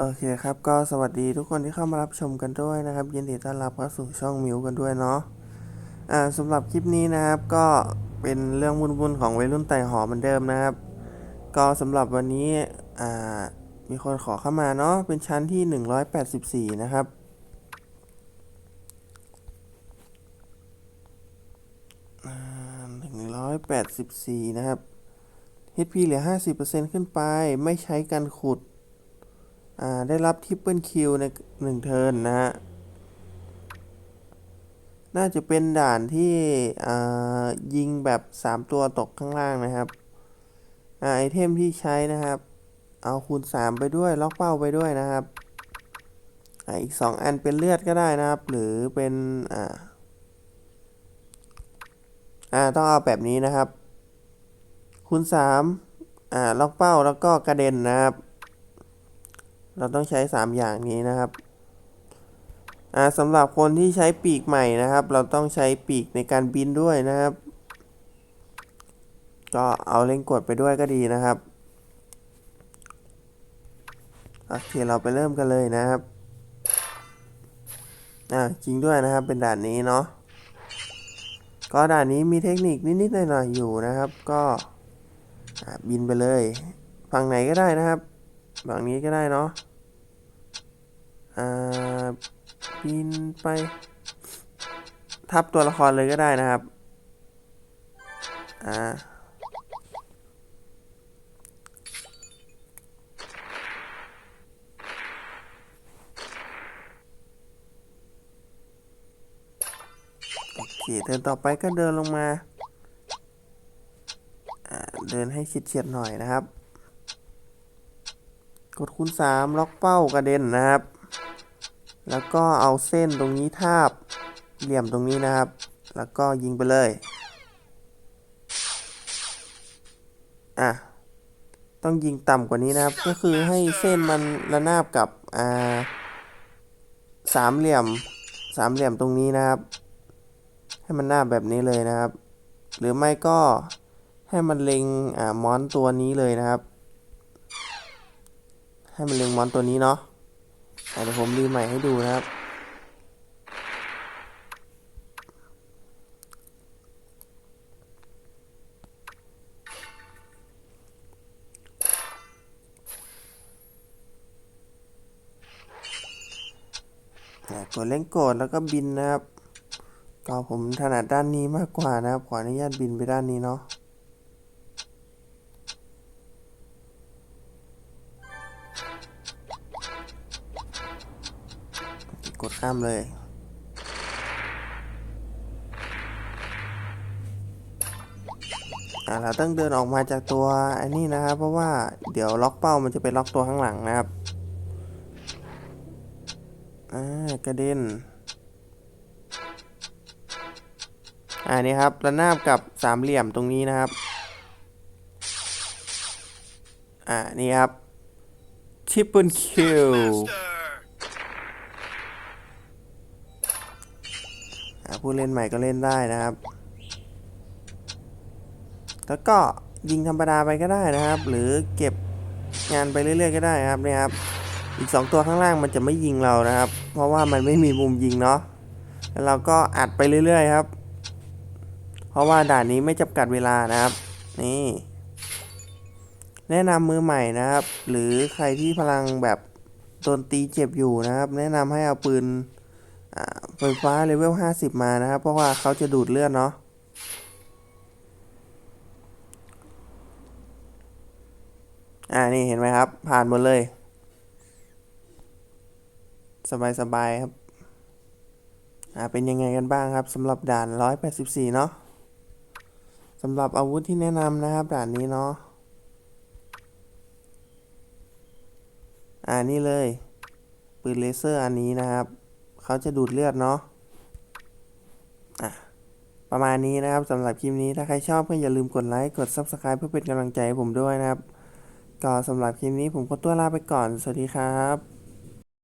โอเคครับ ก็สวัสดีทุกคนที่เข้ามารับชมกันด้วยนะครับ ยินดีต้อนรับเข้าสู่ช่องมิวกันด้วยเนาะอ่าสำหรับคลิปนี้นะครับก็เป็นเรื่องวุ่นๆของวัยรุ่นไต่หอเหมือนเดิมนะครับ ก็สำหรับวันนี้อ่ามีคนขอเข้ามาเนาะเป็นชั้นที่ 184 นะครับหนึ่งร้อ่า184นะครับ HP เหลือ 50%ขึ้นไปไม่ใช้การขุด ได้รับทริปเปิลคิวในหนึ่งเทิร์นนะฮะ น่าจะเป็นด่านที่ยิงแบบ 3 ตัวตกข้างล่างนะครับอาไอเทมที่ใช้นะครับ เอาคูณ 3 ไปด้วย ล็อกเป้าไปด้วยนะครับออีก 2 อันเป็นเลือดก็ได้นะครับ หรือเป็นอ่าอ่าต้องเอาแบบนี้นะครับ คูณ3อ่าล็อกเป้าแล้วก็กระเด็นนะครับ เราต้องใช้ 3 อย่างนี้นะครับอ่าสำหรับคนที่ใช้ปีกใหม่นะครับ เราต้องใช้ปีกในการบินด้วยนะครับ ก็เอาเล่นกดไปด้วยก็ดีนะครับโอเคเราไปเริ่มกันเลยนะครับอ่าจริงด้วยนะครับเป็นด่านนี้เนาะก็ด่านนี้มีเทคนิคนิดๆหน่อยๆอยู่นะครับ ก็บินไปเลย ฝั่งไหนก็ได้นะครับ ฝั่งนี้ก็ได้เนาะอ่าบินไป ทับตัวละครเลยก็ได้นะครับ อ่าโอเคเดินต่อไปก็เดินลงมา เดินให้ชิดเฉียดๆหน่อยนะครับ กดคูณ3ล็อกเป้ากระเด็นนะครับ แล้วก็เอาเส้นตรงนี้ทาบเหลี่ยมตรงนี้นะครับ แล้วก็ยิงไปเลย อะ ต้องยิงต่ำกว่านี้นะครับ ก็คือให้เส้นมันระนาบกับอ่าสามเหลี่ยมสามเหลี่ยมตรงนี้นะครับ ให้มันหน้าแบบนี้เลยนะครับ หรือไม่ก็ให้มันเล็งอ่ามอนตัวนี้เลยนะครับ ให้มันเล็งมอนตัวนี้เนาะอะเดี๋ยวผมรีใหม่ให้ดูนะครับ กดเล่นโกดแล้วก็บินนะครับก็ผมถนัดด้านนี้มากกว่านะครับ ขออนุญาตบินไปด้านนี้เนาะ กดข้ามเลย อ่าเราต้องเดินออกมาจากตัวไอ้นี่นะครับ เพราะว่าเดี๋ยวล็อกเป้ามันจะไปล็อกตัวข้างหลังนะครับ อ่ากระเด็นอ่านี่ครับระนาบกับสามเหลี่ยมตรงนี้นะครับ อ่านี่ครับ ทิปเปิลคิวอ่า ผู้เล่นใหม่ก็เล่นได้นะครับ แล้วก็ยิงธรรมดาไปก็ได้นะครับ หรือเก็บงานไปเรื่อยๆก็ได้ครับนี่ครับ อีก 2 ตัวข้างล่างมันจะไม่ยิงเรานะครับ เพราะว่ามันไม่มีมุมยิงเนาะแล้วเราก็อัดไปเรื่อยๆครับ เพราะว่าด่านนี้ไม่จำกัดเวลานะครับ นี่ แนะนำมือใหม่นะครับ หรือใครที่พลังแบบโดนตีเจ็บอยู่นะครับ แนะนำให้เอาปืน ไฟฟ้าเลเวล 50 มานะครับ เพราะว่าเขาจะดูดเลือดเนาะอ่านี่เห็นไหมครับ ผ่านหมดเลย สบายสบายครับ อ่าเป็นยังไงกันบ้างครับสำหรับด่าน 184 เนาะสำหรับอาวุธที่แนะนำนะครับ ด่านนี้เนาะอ่านี่เลย ปืนเลเซอร์อันนี้นะครับ เขาจะดูดเลือดเนาะอะประมาณนี้นะครับสำหรับคลิปนี้ถ้าใครชอบก็อย่าลืมกดไลค์กด Subscribe เพื่อเป็นกำลังใจให้ผมด้วยนะครับ ก็สำหรับคลิปนี้ผมก็ตัวลาไปก่อน สวัสดีครับ